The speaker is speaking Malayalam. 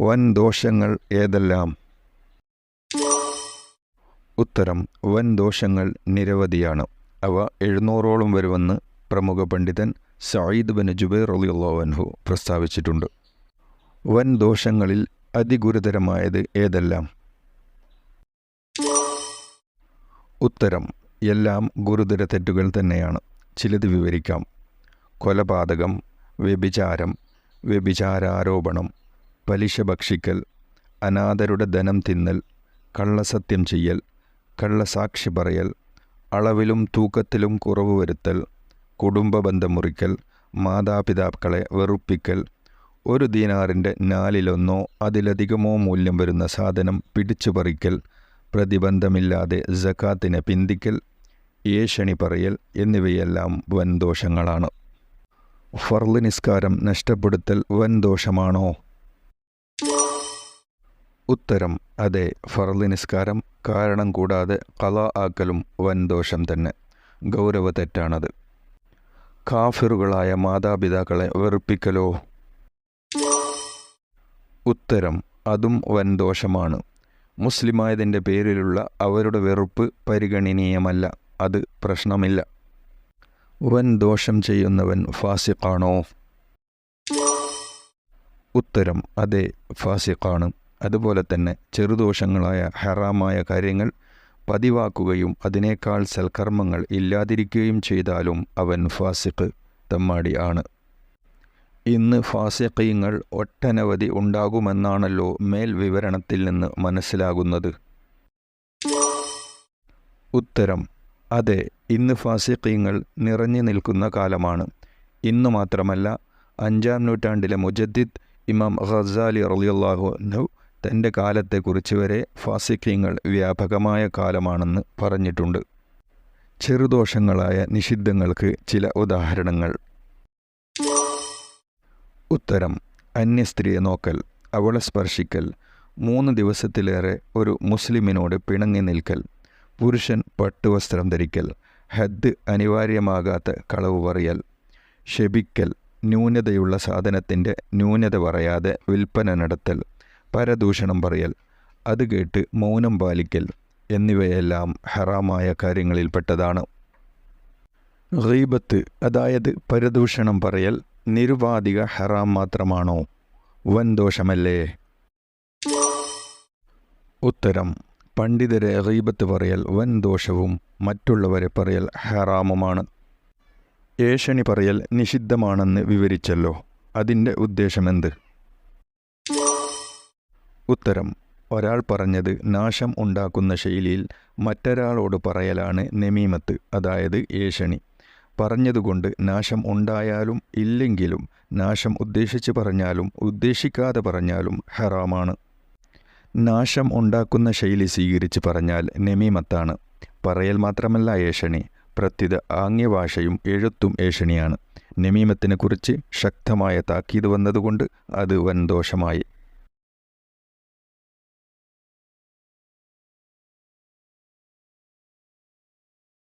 വൻ ദോഷങ്ങൾ ഏതെല്ലാം? ഉത്തരം വൻ ദോഷങ്ങൾ നിരവധിയാണ്. അവ എഴുന്നൂറോളം വരുമെന്ന് പ്രമുഖ പണ്ഡിതൻ സയ്യിദ് ബൻ ജുബൈർ അലിയുള്ളവൻഹു പ്രസ്താവിച്ചിട്ടുണ്ട്. വൻ ദോഷങ്ങളിൽ അതിഗുരുതരമായത് ഏതെല്ലാം? ഉത്തരം എല്ലാം ഗുരുതര തെറ്റുകൾ തന്നെയാണ്. ചിലത് വിവരിക്കാം. കൊലപാതകം വ്യഭിചാരം വ്യഭിചാരാരോപണം പലിശ ഭക്ഷിക്കൽ അനാഥരുടെ ധനം തിന്നൽ കള്ളസത്യം ചെയ്യൽ കള്ളസാക്ഷി പറയൽ അളവിലും തൂക്കത്തിലും കുറവ് വരുത്തൽ കുടുംബ ബന്ധം മുറിക്കൽ മാതാപിതാക്കളെ വെറുപ്പിക്കൽ ഒരു ദീനാറിന്റെ നാലിലൊന്നോ അതിലധികമോ മൂല്യം വരുന്ന സാധനം പിടിച്ചു പറിക്കൽ പ്രതിബന്ധമില്ലാതെ ജക്കാത്തിനെ പിന്തിക്കൽ ഏഷണി പറയൽ എന്നിവയെല്ലാം വൻദോഷങ്ങളാണ്. ഫർൾ നിസ്കാരം നഷ്ടപ്പെടുത്തൽ വൻദോഷമാണോ? ഉത്തരം അതെ ഫർൾ നിസ്കാരം കാരണം കൂടാതെ കല ആക്കലും വൻദോഷം തന്നെ. ഗൗരവ തെറ്റാണത്. കാഫിറുകളായ മാതാപിതാക്കളെ വെറുപ്പിക്കലോ? ഉത്തരം അതും വൻദോഷമാണ്. മുസ്ലിമായതിന്റെ പേരിലുള്ള അവരുടെ വെറുപ്പ് പരിഗണനീയമല്ല അത് പ്രശ്നമില്ല. വൻ ദോഷം ചെയ്യുന്നവൻ ഫാസിഖാണോ? ഉത്തരം അതെ ഫാസിഖാണ്. അതുപോലെ തന്നെ ചെറുദോഷങ്ങളായ ഹറാമായ കാര്യങ്ങൾ പതിവാക്കുകയും അതിനേക്കാൾ സൽക്കർമ്മങ്ങൾ ഇല്ലാതിരിക്കുകയും ചെയ്താലും അവൻ ഫാസിഖ് തമ്മാടി ആണ് ഇന്ന് ഫാസിഖീങ്ങൾ ഒട്ടനവധി ഉണ്ടാകുമെന്നാണല്ലോ മേൽ വിവരണത്തിൽ നിന്ന് മനസ്സിലാകുന്നത്. ഉത്തരം അതെ ഇന്ന് ഫാസിഖീങ്ങൾ നിറഞ്ഞു നിൽക്കുന്ന കാലമാണ്. ഇന്ന് മാത്രമല്ല അഞ്ചാം നൂറ്റാണ്ടിലെ മുജദ്ദിദ് ഇമാം ഖസാലി റളിയല്ലാഹു തന്റെ കാലത്തെക്കുറിച്ച് വരെ ഫാസിഖീങ്ങൾ വ്യാപകമായ കാലമാണെന്ന് പറഞ്ഞിട്ടുണ്ട്. ചെറുദോഷങ്ങളായ നിഷിദ്ധങ്ങൾക്ക് ചില ഉദാഹരണങ്ങൾ. ഉത്തരം അന്യസ്ത്രീയെ നോക്കൽ അവളെ സ്പർശിക്കൽ മൂന്ന് ദിവസത്തിലേറെ ഒരു മുസ്ലിമിനോട് പിണങ്ങി നിൽക്കൽ പുരുഷൻ പട്ടുവസ്ത്രം ധരിക്കൽ ഹദ് അനിവാര്യമാകാത്ത കളവ് പറയൽ ശപിക്കൽ ന്യൂനതയുള്ള സാധനത്തിന്റെ ന്യൂനത പറയാതെ വിൽപ്പന നടത്തൽ. പരദൂഷണം പറയൽ അത് കേട്ട് മൗനം പാലിക്കൽ എന്നിവയെല്ലാം ഹറാമായ കാര്യങ്ങളിൽപ്പെട്ടതാണ്. റീബത്ത് അതായത് പരദൂഷണം പറയൽ നിരുപാധിക ഹറാം മാത്രമാണോ? വൻ ദോഷമല്ലേ? ഉത്തരം പണ്ഡിതരെ റീബത്ത് പറയൽ വൻ ദോഷവും മറ്റുള്ളവരെ പറയൽ ഹറാമുമാണ്. ഏഷണി പറയൽ നിഷിദ്ധമാണെന്ന് വിവരിച്ചല്ലോ അതിന്റെ ഉദ്ദേശമെന്ത്? ഉത്തരം. ഒരാൾ പറഞ്ഞത് നാശം ഉണ്ടാക്കുന്ന ശൈലിയിൽ മറ്റൊരാളോട് പറയലാണ് നെമീമത്ത് അതായത് ഏഷണി. പറഞ്ഞതുകൊണ്ട് നാശം ഉണ്ടായാലും ഇല്ലെങ്കിലും നാശം ഉദ്ദേശിച്ച് പറഞ്ഞാലും ഉദ്ദേശിക്കാതെ പറഞ്ഞാലും ഹറാമാണ്. നാശം ഉണ്ടാക്കുന്ന ശൈലി സ്വീകരിച്ച് പറഞ്ഞാൽ നെമീമത്താണ്. പറയൽ മാത്രമല്ല ഏഷണി പ്രത്യുത ആംഗ്യഭാഷയും എഴുത്തും ഏഷണിയാണ്. നെമീമത്തിനെക്കുറിച്ച് ശക്തമായ താക്കീത് വന്നതുകൊണ്ട് അത് വൻദോഷമായി.